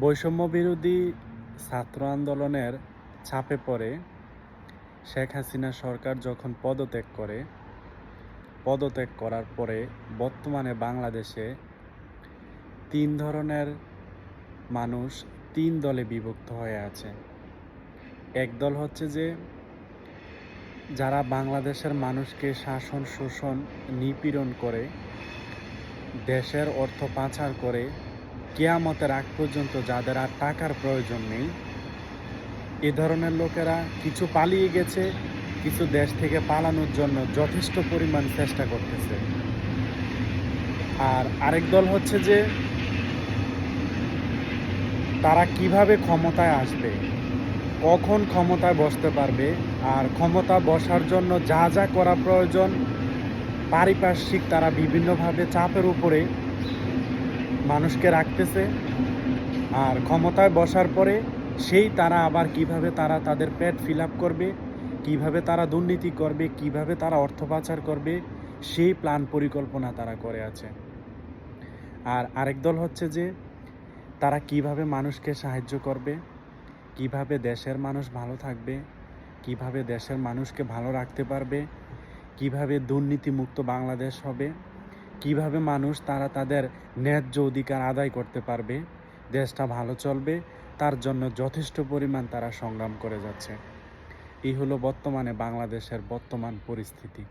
বৈষম্য বিরোধী ছাত্র আন্দোলনের চাপে পড়ে শেখ হাসিনা সরকার যখন পদত্যাগ করে, পদত্যাগ করার পরে বর্তমানে বাংলাদেশে তিন ধরনের মানুষ তিন দলে বিভক্ত হয়ে আছে। এক দল হচ্ছে যে, যারা বাংলাদেশের মানুষকে শাসন শোষণ নিপীড়ন করে, দেশের অর্থ পাচার করে কেয়ামতের আগ পর্যন্ত যাদের আর টাকার প্রয়োজন নেই, এ ধরনের লোকেরা কিছু পালিয়ে গেছে, কিছু দেশ থেকে পালানোর জন্য যথেষ্ট পরিমাণ চেষ্টা করতেছে। আর আরেক দল হচ্ছে যে, তারা কীভাবে ক্ষমতায় আসবে, কখন ক্ষমতায় বসতে পারবে, আর ক্ষমতা বসার জন্য যা যা করা প্রয়োজন, পারিপার্শ্বিক তারা বিভিন্নভাবে চাপের উপরে মানুষকে রাখতেছে। আর ক্ষমতায় বসার পরে সেই তারা আবার কীভাবে তারা তাদের পেট ফিল করবে, কীভাবে তারা দুর্নীতি করবে, কীভাবে তারা অর্থ পাচার করবে, সেই প্ল্যান পরিকল্পনা তারা করে আছে। আর আরেক দল হচ্ছে যে, তারা কীভাবে মানুষকে সাহায্য করবে, কীভাবে দেশের মানুষ ভালো থাকবে, কীভাবে দেশের মানুষকে ভালো রাখতে পারবে, কীভাবে দুর্নীতিমুক্ত বাংলাদেশ হবে কীভাবে মানুষ তারা তাদের ন্যায্য অধিকার আদায় করতে পারবে, দেশটা ভালো চলবে, তার জন্য যথেষ্ট পরিমাণ তারা সংগ্রাম করে যাচ্ছে। এই হলো বর্তমানে বাংলাদেশের বর্তমান পরিস্থিতি।